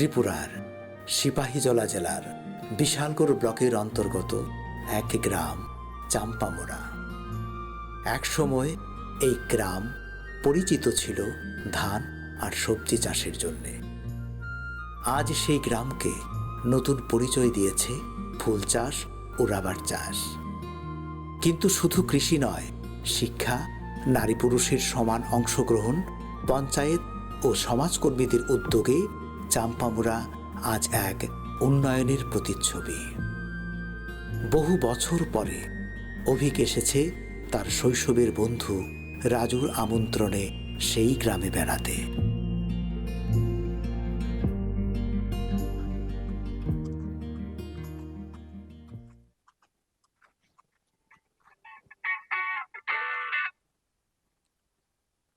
ত্রিপুরার সিপাহীজলা জেলার বিশালগড় ব্লকের অন্তর্গত এক গ্রাম, চাম্পামোড়া। একসময় এই গ্রাম পরিচিত ছিল ধান আর সবজি চাষের জন্যে। আজ সেই গ্রামকে নতুন পরিচয় দিয়েছে ফুল চাষ ও রাবার চাষ। কিন্তু শুধু কৃষি নয়, শিক্ষা, নারী পুরুষের সমান অংশগ্রহণ, পঞ্চায়েত ও সমাজকর্মীদের উদ্যোগে চাম্পামুড়া আজ এক উন্নয়নের প্রতিচ্ছবি। বহু বছর পরে অভিক এসেছে তার শৈশবের বন্ধু রাজুর আমন্ত্রণে সেই গ্রামে বেড়াতে।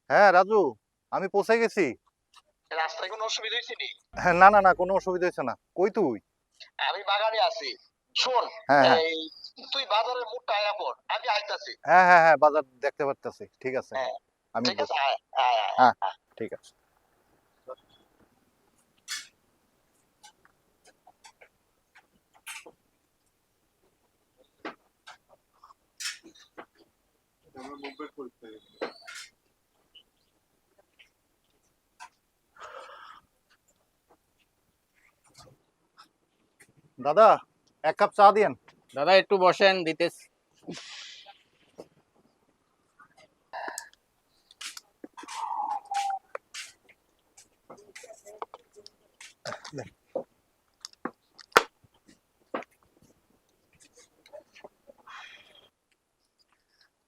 হ্যাঁ রাজু, আমি পৌঁছে গেছি। রাস্তায় কোনো অসুবিধা হয়েছে নি? হ্যাঁ না না না কোনো অসুবিধা হয়েছে না। কই তুই? আমি বাগানে আছি। শোন হ্যাঁ হ্যাঁ। এই তুই বাজারের মুখটা আয়া পড় আমি আইতাছি। হ্যাঁ হ্যাঁ হ্যাঁ বাজার দেখতে পারতেছি। ঠিক আছে। হ্যাঁ, আমি ঠিক আছে বস- আয়, আয়, আয়। হ্যাঁ ঠিক দাদা এক কাপ চা দিয়েন। দাদা একটু বসেন দিতেছি।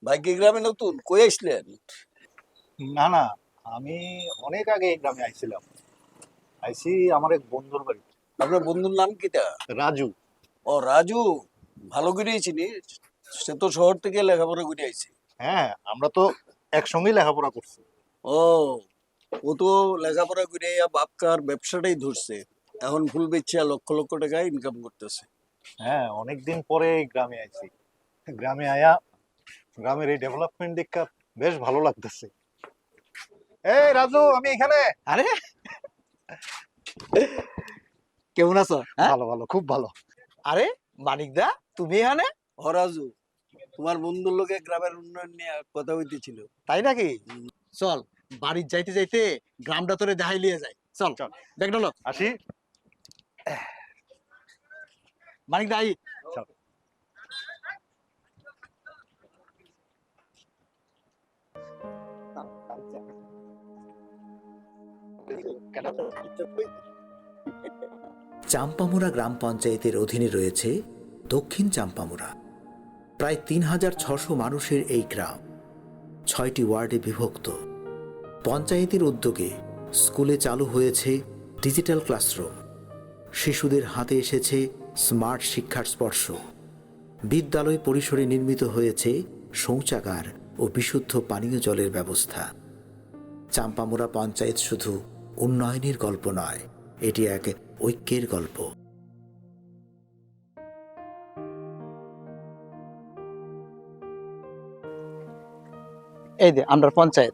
ভাই কি গ্রামে নতুন? কই আসলেন না না আমি অনেক আগে এই গ্রামে আইছিলাম। আইছি আমার এক বন্ধুর বাড়ি আপনার বন্ধুর নাম কিটা? রাজু। ও রাজু? ভালো করেই চিনি সে তো শহর থেকে লেখাপড়া করে আইছে। হ্যাঁ আমরা তো একসঙ্গেই লেখাপড়া করছি। ও ও তো লেখাপড়া করে বাপকার ব্যবসাটাই ধরছে। এখন ফুল বেচছে লক্ষ লক্ষ টাকা ইনকাম করতেছে। হ্যাঁ অনেকদিন পরে গ্রামে আইছি। গ্রামে আয়া গ্রামের এই ডেভেলপমেন্ট দেখা বেশ ভালো লাগতেছে। এই রাজু আমি এখানে। আরে! কেমন আছো? হ্যাঁ? ভালো ভালো খুব ভালো। আরে মানিক দা তুমি এখানে? ও রাজু তোমার বন্ধুর লোকে গ্রামের উন্নয়ন নিয়ে কথা হইতেছিল। তাই নাকি? চল বাড়ির যাইতে যাইতে গ্রামটা তোরে দেখাই লিয়ে যায় চল চল। দেখ ডলো আসি। মানিক দা আই। চল। চাম্পামুড়া গ্রাম পঞ্চায়েতের অধীনে রয়েছে দক্ষিণ চাম্পামুরা প্রায় তিন হাজার ছশো মানুষের এই গ্রাম। ছয়টি ওয়ার্ডে বিভক্ত। পঞ্চায়েতের উদ্যোগে স্কুলে চালু হয়েছে ডিজিটাল ক্লাসরুম। শিশুদের হাতে এসেছে স্মার্ট শিক্ষার স্পর্শ। বিদ্যালয় পরিসরে নির্মিত হয়েছে শৌচাগার ও বিশুদ্ধ পানীয় জলের ব্যবস্থা। চাম্পামুরা পঞ্চায়েত শুধু উন্নয়নের গল্প নয় এটি এক ঐক্যের গল্প। এই যে আমরা পঞ্চায়েত।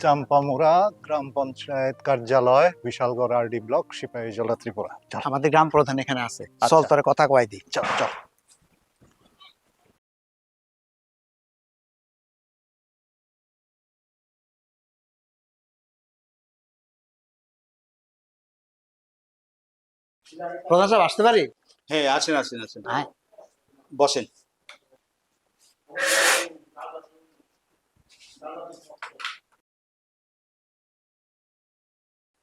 চাম্পামুড়া গ্রাম পঞ্চায়েত কার্যালয় বিশালগড় আরডি ব্লক সিপাহীজলা ত্রিপুরা। চল। আমাদের গ্রাম প্রধান এখানে আছে। চল আচ্ছা। তোরে কথা কয় দি চল চল। প্রধান সাহেব আসতে পারি? হ্যাঁ আসেন আসেন আসেন আয়। বসেন।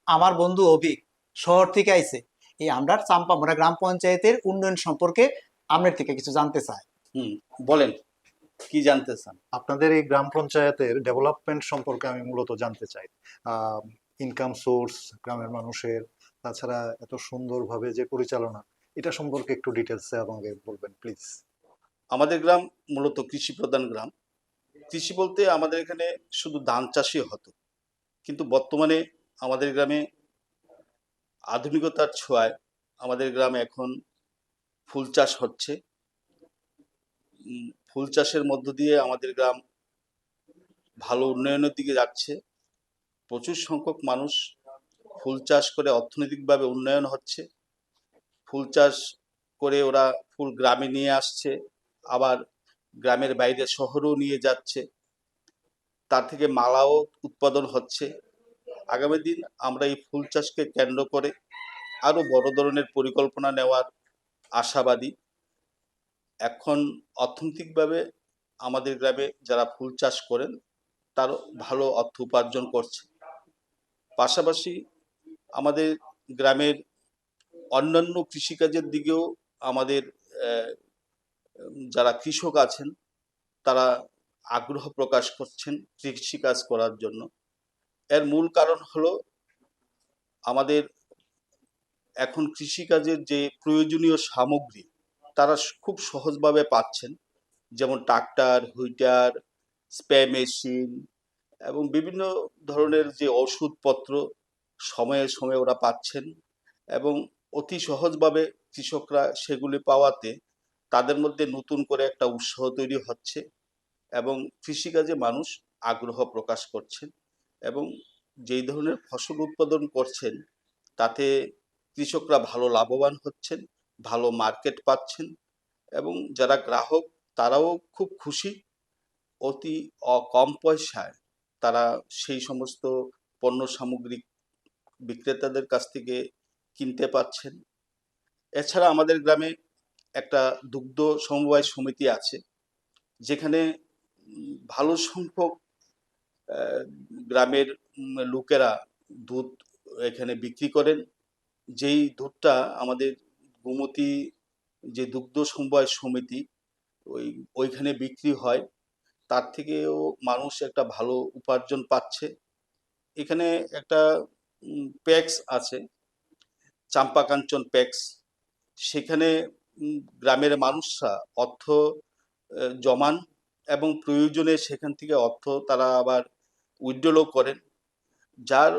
আমার বন্ধু অভিক শহর থেকে আইছে। এই আমরা চাম্পা চাম্পামোড়া গ্রাম পঞ্চায়েতের উন্নয়ন সম্পর্কে আপনার থেকে কিছু জানতে চাই। হুম বলেন কি জানতে চান? আপনাদের এই গ্রাম পঞ্চায়েতের ডেভেলপমেন্ট সম্পর্কে আমি মূলত জানতে চাই। ইনকাম সোর্স গ্রামের মানুষের তাছাড়া এত সুন্দরভাবে যে পরিচালনা, এটা সম্পর্কে একটু ডিটেলসে আমাকে বলবেন প্লিজ আমাদের গ্রাম মূলত কৃষি প্রধান গ্রাম। কৃষি বলতে আমাদের এখানে শুধু ধান চাষই হতো, কিন্তু বর্তমানে আমাদের গ্রামে আধুনিকতার ছোঁয়ায় আমাদের গ্রামে এখন ফুল চাষ হচ্ছে। ফুল চাষের মধ্য দিয়ে আমাদের গ্রাম ভালো উন্নয়নের দিকে যাচ্ছে। প্রচুর সংখ্যক মানুষ ফুল চাষ করে অর্থনৈতিকভাবে উন্নয়ন হচ্ছে। ফুল চাষ করে ওরা ফুল গ্রামে নিয়ে আসছে, আবার গ্রামের বাইরে শহরেও নিয়ে যাচ্ছে। তার থেকে মালাও উৎপাদন হচ্ছে। আগামী দিন আমরা এই ফুল চাষকে কেন্দ্র করে আরও বড় ধরনের পরিকল্পনা নেওয়ার আশাবাদী। এখন অর্থনৈতিকভাবে আমাদের গ্রামে যারা ফুল চাষ করেন তার ভালো অর্থ উপার্জন করছে। পাশাপাশি আমাদের গ্রামের অন্যান্য কৃষিকাজের দিকেও আমাদের যারা কৃষক আছেন, তারা আগ্রহ প্রকাশ করছেন কৃষিকাজ করার জন্য। এর মূল কারণ হলো আমাদের এখন কৃষিকাজের যে প্রয়োজনীয় সামগ্রী, তারা খুব সহজভাবে পাচ্ছেন। যেমন ট্রাক্টর, হুইটার, স্প্রে মেশিন এবং বিভিন্ন ধরনের যে ওষুধপত্র সময়ে সময়ে ওরা পাচ্ছেন এবং অতি সহজভাবে কৃষকরা সেগুলি পাওয়াতে তাদের মধ্যে নতুন করে একটা উৎসাহ তৈরি হচ্ছে এবং কৃষিকাজে মানুষ আগ্রহ প্রকাশ করছেন এবং যেই ধরনের ফসল উৎপাদন করছেন তাতে কৃষকরা ভালো লাভবান হচ্ছেন, ভালো মার্কেট পাচ্ছেন এবং যারা গ্রাহক তারাও খুব খুশি। অতি কম পয়সায় তারা সেই সমস্ত পণ্য সামগ্রী বিক্রেতাদের কাছ থেকে কিনতে পাচ্ছেন। এছাড়া আমাদের গ্রামে একটা দুগ্ধ সমবায় সমিতি আছে, যেখানে ভালো সংখ্যক গ্রামের লোকেরা দুধ এখানে বিক্রি করেন। যেই দুধটা আমাদের গোমতী যে দুগ্ধ সমবায় সমিতি, ওই, ওইখানে বিক্রি হয়, তার থেকেও মানুষ একটা ভালো উপার্জন পাচ্ছে। এখানে একটা প্যাক্স আছে, চাম্পাকাঞ্চন প্যাক্স সেখানে গ্রামের মানুষরা অর্থ জমান এবং প্রয়োজনে সেখান থেকে অর্থ তারা আবার উইথড্রলও করেন। যার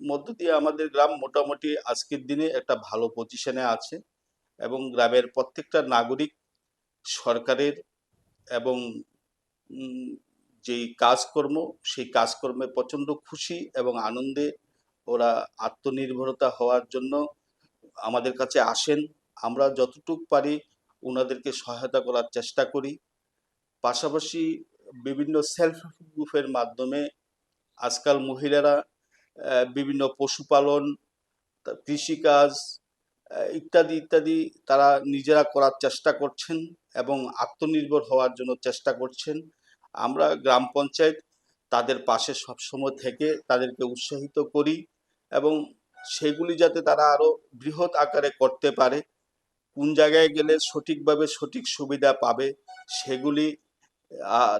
মধ্য দিয়ে আমাদের গ্রাম মোটামুটি আজকের দিনে একটা ভালো পজিশনে আছে এবং গ্রামের প্রত্যেকটা নাগরিক সরকারের এবং যেই কাজকর্ম, সেই কাজকর্মে প্রচণ্ড খুশি এবং আনন্দে ওরা আত্মনির্ভরতা হওয়ার জন্য আমাদের কাছে আসেন। আমরা যতটুক পারি ওনাদেরকে সহায়তা করার চেষ্টা করি। পাশাপাশি বিভিন্ন সেলফ গ্রুপের মাধ্যমে আজকাল মহিলারা বিভিন্ন পশুপালন কৃষিকাজ ইত্যাদি ইত্যাদি তারা নিজেরা করার চেষ্টা করছেন এবং আত্মনির্ভর হওয়ার জন্য চেষ্টা করছেন। আমরা গ্রাম পঞ্চায়েত তাদের পাশে সবসময় থেকে তাদেরকে উৎসাহিত করি। এবং সেগুলি যাতে তারা আরও বৃহৎ আকারে করতে পারে, কোন জায়গায় গেলে সঠিকভাবে সঠিক সুবিধা পাবে, সেগুলি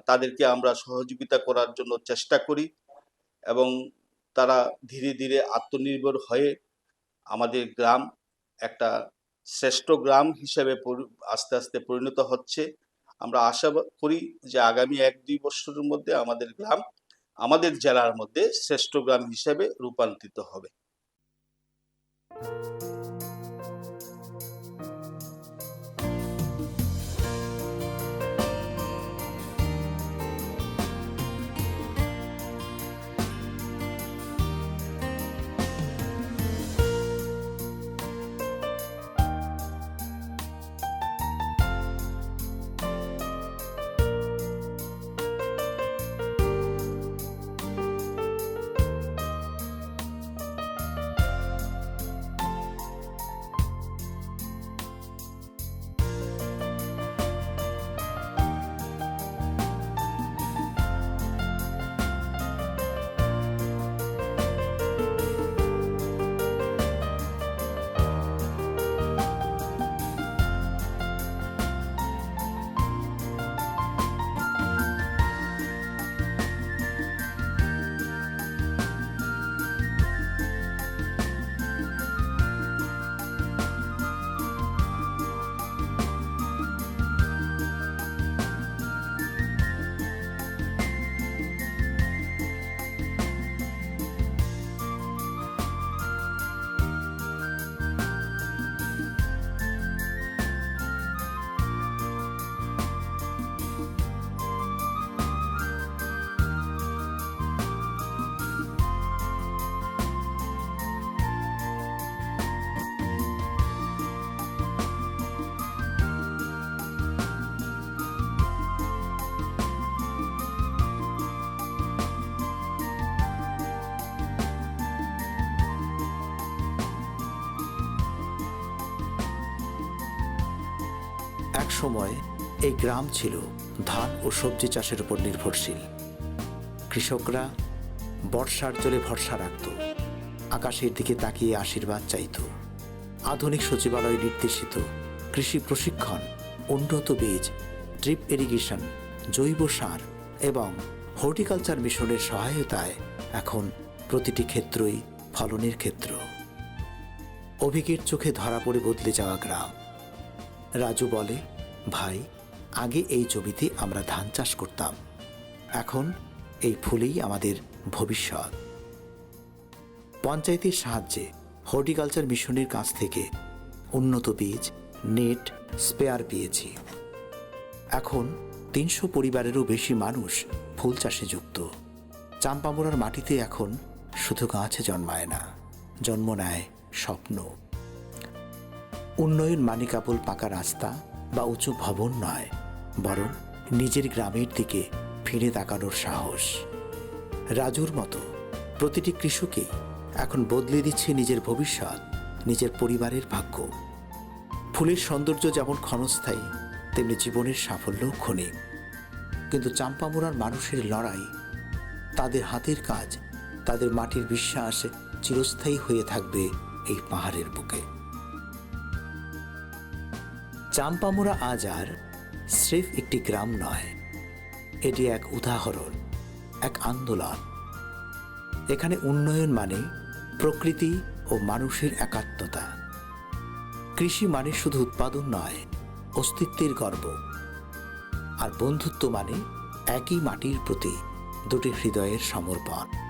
তাদেরকে আমরা সহযোগিতা করার জন্য চেষ্টা করি এবং তারা ধীরে ধীরে আত্মনির্ভর হয়ে আমাদের গ্রাম একটা শ্রেষ্ঠ গ্রাম হিসেবে আস্তে আস্তে পরিণত হচ্ছে। আমরা আশা করি যে আগামী এক দুই বছরের মধ্যে আমাদের গ্রাম আমাদের জেলার মধ্যে শ্রেষ্ঠ গ্রাম হিসেবে রূপান্তরিত হবে। সময় এই গ্রাম ছিল ধান ও সবজি চাষের উপর নির্ভরশীল। কৃষকরা বর্ষার জলে ভরসা রাখত, আকাশের দিকে তাকিয়ে আশীর্বাদ চাইত। আধুনিক সচিবালয় নির্দেশিত কৃষি প্রশিক্ষণ, উন্নত বীজ, ড্রিপ ইরিগেশন, জৈব সার এবং হর্টিকালচার মিশনের সহায়তায় এখন প্রতিটি ক্ষেত্রই ফলনের ক্ষেত্র। অভিকের চোখে ধরা পড়ে বদলে যাওয়া গ্রাম। রাজু বলে ভাই, আগে এই জমিতে আমরা ধান চাষ করতাম। এখন এই ফুলেই আমাদের ভবিষ্যৎ। পঞ্চায়েতের সাহায্যে হর্টিকালচার মিশনের কাছ থেকে উন্নত বীজ, নেট, স্পেয়ার পেয়েছি। এখন তিনশো পরিবারেরও বেশি মানুষ ফুল চাষে যুক্ত। চাম্পামোড়ার মাটিতে এখন শুধু গাছ জন্মায় না, জন্ম নেয় স্বপ্ন। উন্নয়ন মানে কেবল পাকা রাস্তা বা উঁচু ভবন নয়, বরং নিজের গ্রামের দিকে ফিরে তাকানোর সাহস। রাজুর মতো প্রতিটি কৃষকই এখন বদলে দিচ্ছে নিজের ভবিষ্যৎ, নিজের পরিবারের ভাগ্য। ফুলের সৌন্দর্য যেমন ক্ষণস্থায়ী, তেমনি জীবনের সাফল্য ক্ষণিক। কিন্তু চাম্পামোড়ার মানুষের লড়াই, তাদের হাতের কাজ, তাদের মাটির বিশ্বাস চিরস্থায়ী হয়ে থাকবে এই পাহাড়ের বুকে। চাম্পামোড়া আজ আর স্রেফ একটি গ্রাম নয়। এটি এক উদাহরণ, এক আন্দোলন। এখানে উন্নয়ন মানে প্রকৃতি ও মানুষের একাত্মতা। কৃষি মানে শুধু উৎপাদন নয়, অস্তিত্বের গর্ব। আর বন্ধুত্ব মানে একই মাটির প্রতি দুটি হৃদয়ের সমর্পণ।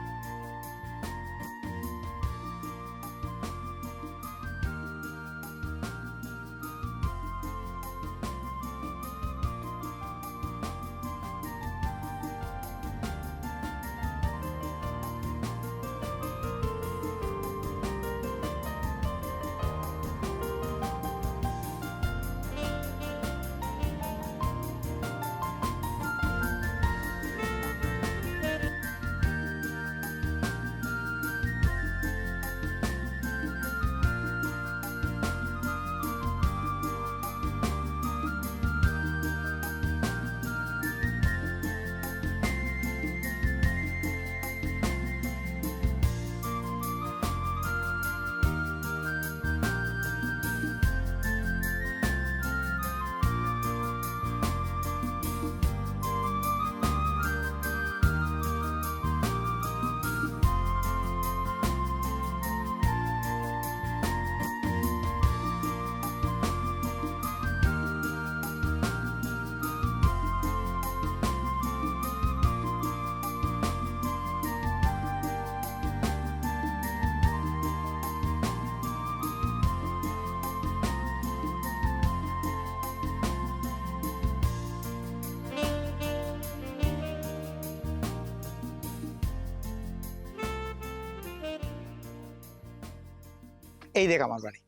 এই দেখ আমার বাড়ি।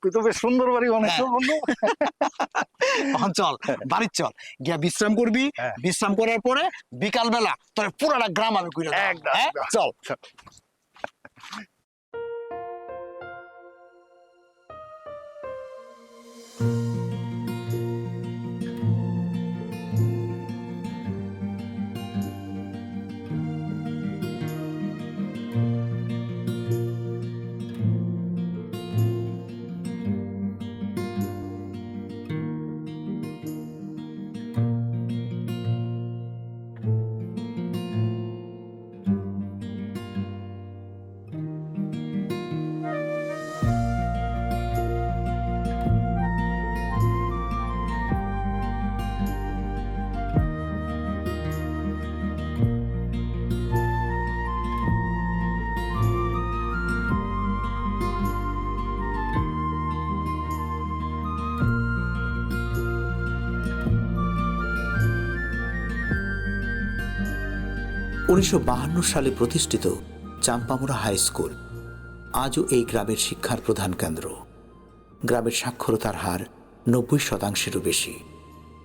তুই তো বেশ সুন্দর বাড়ি বানাইছো বন্ধু। চল বাড়ির চল। গিয়া বিশ্রাম করবি হ্যাঁ। বিশ্রাম করার পরে বিকাল বেলা তোর পুরাটা গ্রাম আমি ঘুরে হ্যাঁ? চল। উনিশশো সালে প্রতিষ্ঠিত চাম্পামুড়া হাই স্কুল। আজও এই গ্রামের শিক্ষার প্রধান কেন্দ্র। গ্রামের সাক্ষরতার হার নব্বই শতাংশেরও বেশি,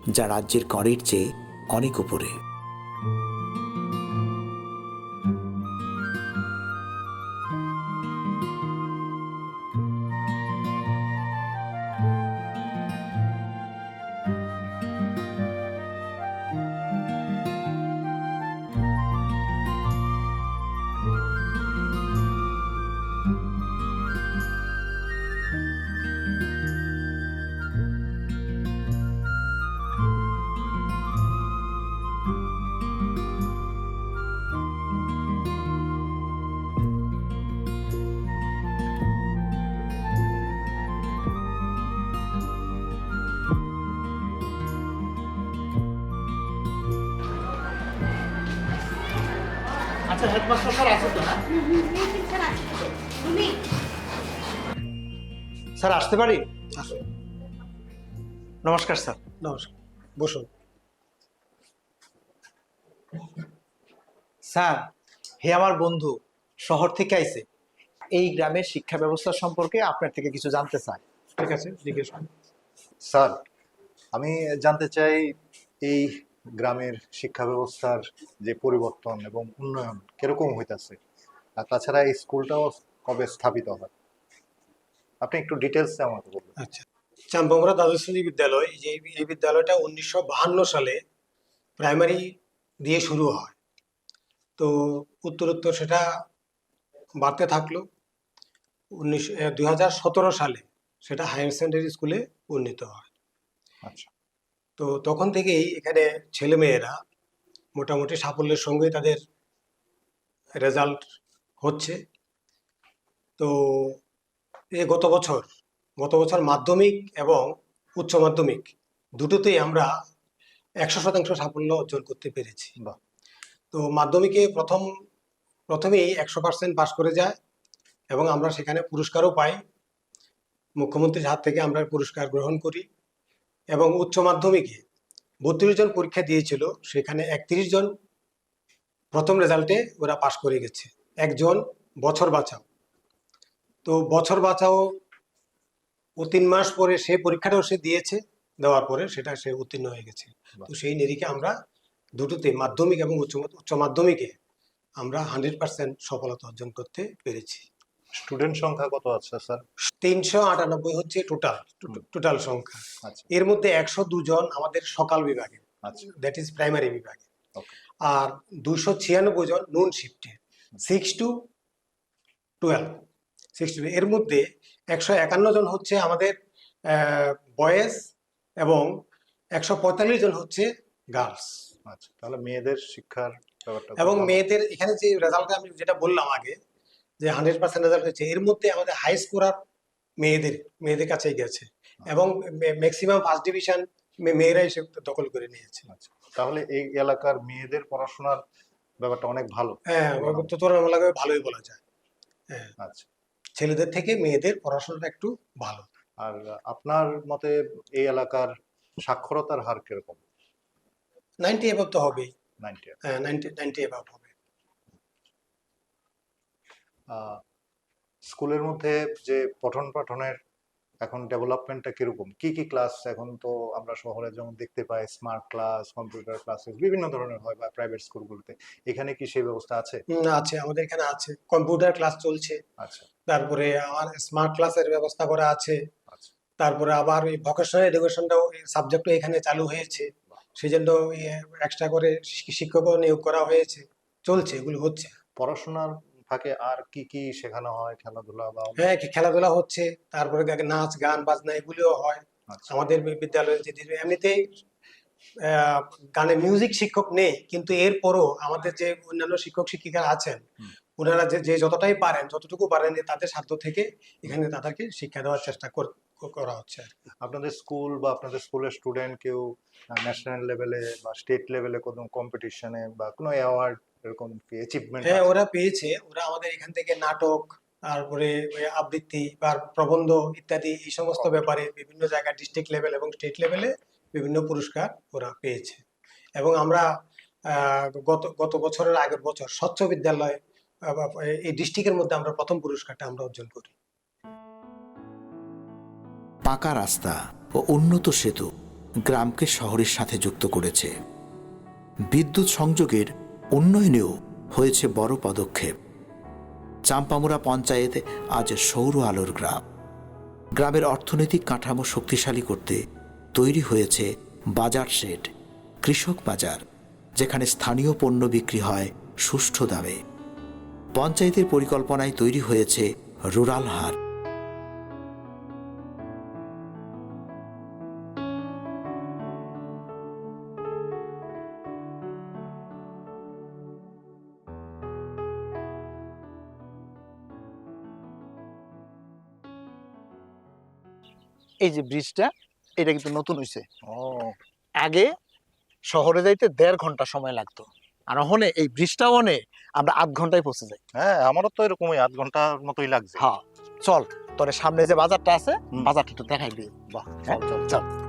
যা রাজ্যের করের চেয়ে অনেক উপরে। আচ্ছা হেডমাস্টার স্যার আছে তো না স্যার আসতে পারি? নমস্কার স্যার। নমস্কার বসুন। স্যার হে আমার বন্ধু শহর থেকে আইছে। এই গ্রামের শিক্ষা ব্যবস্থা সম্পর্কে আপনার থেকে কিছু জানতে চাই। ঠিক আছে জিজ্ঞেস করুন। স্যার আমি জানতে চাই এই গ্রামের শিক্ষা ব্যবস্থার যে পরিবর্তন এবং উন্নয়ন কীরকম হইতাছে আর তাছাড়া এই স্কুলটাও কবে স্থাপিত হয়? আপনি একটু ডিটেলসে আমাকে বলবেন। আচ্ছা। চাম্পামরা দ্বাদশ শ্রেণি বিদ্যালয় যে এই বিদ্যালয়টা উনিশশো বাহান্ন সালে প্রাইমারি দিয়ে শুরু হয়। তো উত্তরোত্তর সেটা বাড়তে থাকল। উনিশ দুই হাজার সতেরো সালে সেটা হায়ার সেকেন্ডারি স্কুলে উন্নীত হয়। আচ্ছা। তো তখন থেকেই এখানে ছেলেমেয়েরা মোটামুটি সাফল্যের সঙ্গে তাদের রেজাল্ট হচ্ছে। তো এই গত বছর গত বছর মাধ্যমিক এবং উচ্চ মাধ্যমিক দুটোতেই আমরা একশো শতাংশ সাফল্য অর্জন করতে পেরেছি। বাহ। তো মাধ্যমিকে প্রথম প্রথমেই একশো পার্সেন্ট পাশ করে যায় এবং আমরা সেখানে পুরস্কারও পাই। মুখ্যমন্ত্রীর হাত থেকে আমরা পুরস্কার গ্রহণ করি। এবং উচ্চ মাধ্যমিকে বত্রিশ জন পরীক্ষা দিয়েছিল সেখানে একত্রিশ জন প্রথম রেজাল্টে ওরা পাশ করে গেছে। একজন বছর বাঁচাও। তো বছর বাঁচাও ও তিন মাস পরে সে পরীক্ষাটাও সে দিয়েছে দেওয়ার পরে সেটা সে উত্তীর্ণ হয়ে গেছে। তো সেই নিরিখে আমরা দুটোতে মাধ্যমিক এবং উচ্চ উচ্চ মাধ্যমিকে আমরা হান্ড্রেড পার্সেন্ট সফলতা অর্জন করতে পেরেছি। স্টুডেন্ট সংখ্যা কত আছে স্যার তিনশো আটানব্বই হচ্ছে টোটাল টোটাল সংখ্যা। আচ্ছা। এর মধ্যে একশো দুজন আমাদের সকাল বিভাগে। আচ্ছা। দ্যাট ইজ প্রাইমারি বিভাগে। আর দুশো ছিয়ানব্বই জন নুন শিফটে six to twelve six to এর মধ্যে একশো একান্ন জন হচ্ছে আমাদের বয়েজ এবং একশো পঁয়তাল্লিশ জন হচ্ছে গার্লস আচ্ছা তাহলে মেয়েদের শিক্ষার এবং মেয়েদের এখানে যে রেজাল্টটা আমি যেটা বললাম আগে যে হান্ড্রেড পার্সেন্ট রেজাল্ট হয়েছে। এর মধ্যে আমাদের হাই স্কোরার মেয়েদের মেয়েদের কাছেই গেছে। এবং ম্যাক্সিমাম ফার্স্ট ডিভিশন মেয়েরা এসে দখল করে নিয়েছে। আচ্ছা। তাহলে এই এলাকার মেয়েদের পড়াশোনার ব্যাপারটা অনেক ভালো। হ্যাঁ তুলনামূলকভাবে ভালোই বলা যায়। হ্যাঁ। আচ্ছা। ছেলেদের থেকে মেয়েদের পড়াশোনাটা একটু ভালো। আর আপনার মতে এই এলাকার সাক্ষরতার হার কীরকম? নাইনটি এভাব তো হবেই। নাইনটি হ্যাঁ নাইনটি নাইনটি এভাব হবে। স্কুলের মধ্যে যে পঠন পাঠনের এখন ডেভেলপমেন্টটা কীরকম? কি কি ক্লাস এখন তো আমরা শহরে যেমন দেখতে পাই স্মার্ট ক্লাস কম্পিউটার ক্লাসেস বিভিন্ন ধরনের হয় বা প্রাইভেট স্কুলগুলোতে এখানে কি সেই ব্যবস্থা আছে? আছে আমাদের এখানে আছে। কম্পিউটার ক্লাস চলছে। আচ্ছা। তারপরে আমার স্মার্ট ক্লাসের ব্যবস্থা করা আছে। আচ্ছা। তারপরে আবার এই ভোকেশনাল এডুকেশনটাও সাবজেক্টও এখানে চালু হয়েছে। সেই জন্য এক্সট্রা করে শিক- শিক্ষকও নিয়োগ করা হয়েছে। চলছে এগুলো হচ্ছে। পড়াশোনার ফাঁকে আর কি কি শেখানো হয় খেলাধুলা বা হ্যাঁ খেলাধুলা হচ্ছে তারপরে নাচ গান বাজনা এগুলিও হয়। আচ্ছা। আমাদের বিদ্যালয়ে যে এমনিতেই গানে মিউজিক শিক্ষক নেই কিন্তু এরপরও আমাদের যে অন্যান্য শিক্ষক শিক্ষিকারা আছেন ওনারা যে যতটাই পারেন যতটুকু পারেন তাদের সাধ্য থেকে এখানে তাদেরকে শিক্ষা দেওয়ার চেষ্টা কর- করা হচ্ছে আপনাদের স্কুল বা আপনাদের স্কুলের স্টুডেন্ট কেউ ন্যাশনাল লেভেলে বা স্টেট লেভেলে কোনো কম্পিটিশনে বা কোনো অ্যাওয়ার্ড এরকম কি অ্যাচিভমেন্ট হ্যাঁ ওরা পেয়েছে। ওরা আমাদের এখান থেকে নাটক তারপরে ওই আবৃত্তি বা প্রবন্ধ ইত্যাদি এই সমস্ত ব্যাপারে বিভিন্ন জায়গায় ডিস্ট্রিক্ট লেভেল এবং স্টেট লেভেলে বিভিন্ন পুরস্কার ওরা পেয়েছে। এবং আমরা গত গত বছরের আগের বছর স্বচ্ছ বিদ্যালয় বা এই ডিস্ট্রিক্টের মধ্যে আমরা প্রথম পুরস্কারটা আমরা অর্জন করি। পাকা রাস্তা ও উন্নত সেতু গ্রামকে শহরের সাথে যুক্ত করেছে। বিদ্যুৎ সংযোগের উন্নয়নেও হয়েছে বড় পদক্ষেপ। চাম্পামুরা পঞ্চায়েত আজ সৌর আলোর গ্রাম। গ্রামের অর্থনৈতিক কাঠামো শক্তিশালী করতে তৈরি হয়েছে বাজার শেড, কৃষক বাজার, যেখানে স্থানীয় পণ্য বিক্রি হয় সুষ্ঠু দামে। পঞ্চায়েতের পরিকল্পনায় তৈরি হয়েছে রুরাল হাট। এই যে ব্রিজটা এটা কিন্তু নতুন হয়েছে ও। আগে শহরে যাইতে দেড় ঘণ্টা সময় লাগতো। আর ওখানে এই ব্রিজটা ওনে আমরা আধ ঘন্টায় পৌঁছে যাই। হ্যাঁ আমারও তো এরকমই আধ ঘণ্টার মতোই লাগছে। হ্যাঁ চল তোর সামনে যে বাজারটা আছে বাজারটা একটু দেখাই দিই। বাহ চল চল। চল।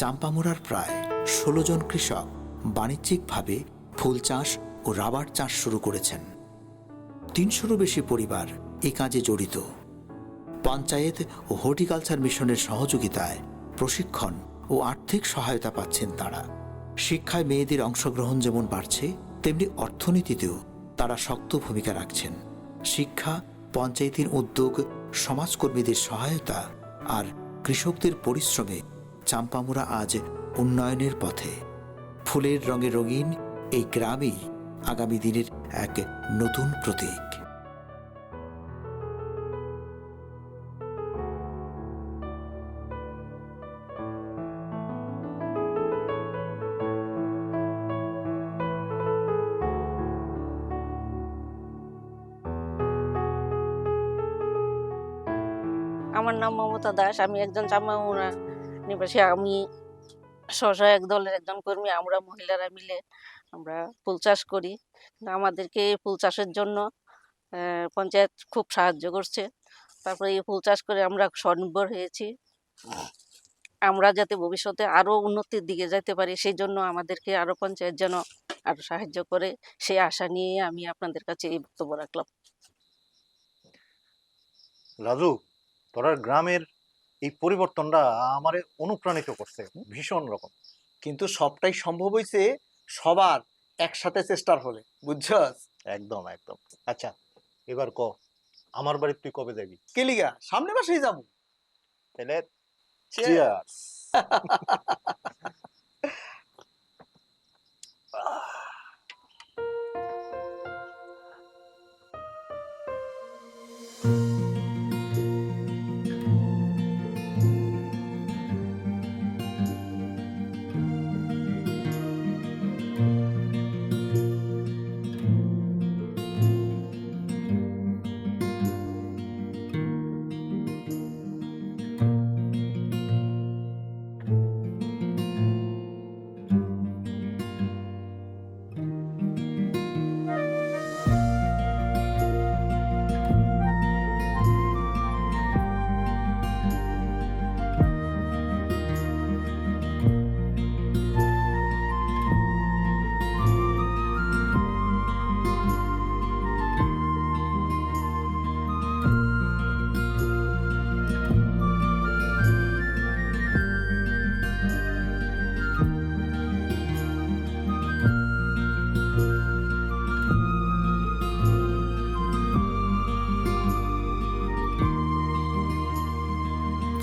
চাম্পামুড়ার প্রায় ষোলো জন কৃষক বাণিজ্যিকভাবে ফুল চাষ ও রাবার চাষ শুরু করেছেন। তিনশোরও বেশি পরিবার এ কাজে জড়িত। পঞ্চায়েত ও হর্টিকালচার মিশনের সহযোগিতায় প্রশিক্ষণ ও আর্থিক সহায়তা পাচ্ছেন তারা। শিক্ষায় মেয়েদের অংশগ্রহণ যেমন বাড়ছে, তেমনি অর্থনীতিতেও তারা শক্ত ভূমিকা রাখছেন। শিক্ষা, পঞ্চায়েতের উদ্যোগ, সমাজকর্মীদের সহায়তা আর কৃষকদের পরিশ্রমে চাম্পামুড়া আজ উন্নয়নের পথে। ফুলের রঙে রঙিন এই গ্রামেই আগামী দিনের এক নতুন প্রতীক। আমার নাম মমতা দাস, আমি একজন নিবাসী আমি এক দলের একজন কর্মী, আমরা মহিলারা মিলে আমরা ফুল চাষ করি। আমাদেরকে ফুল চাষের জন্য পঞ্চায়েত খুব সাহায্য করছে। তারপরে এই ফুল চাষ করে আমরা স্বনির্ভর হয়েছি। আমরা যাতে ভবিষ্যতে আরও উন্নতির দিকে যেতে পারি, সেই জন্য আমাদেরকে আরও পঞ্চায়েত যেন আরও সাহায্য করে, সেই আশা নিয়ে আমি আপনাদের কাছে এই বক্তব্য রাখলাম। রাজু তোরার গ্রামের এই পরিবর্তনটা আমার অনুপ্রাণিত করছে ভীষণ রকম। কিন্তু সবটাই সম্ভব হয়েছে সবার একসাথে চেষ্টার হলে বুঝছস? একদম একদম। আচ্ছা এবার ক আমার বাড়ি তুই কবে যাবি? কেলিগা সামনে মাসেই যাব। তাহলে Cheers. cheers.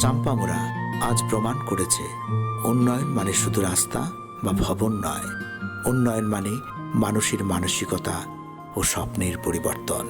চাম্পামুড়া আজ প্রমাণ করেছে, উন্নয়ন মানে শুধু রাস্তা বা ভবন নয়, উন্নয়ন মানে মানুষের মানসিকতা ও স্বপ্নের পরিবর্তন।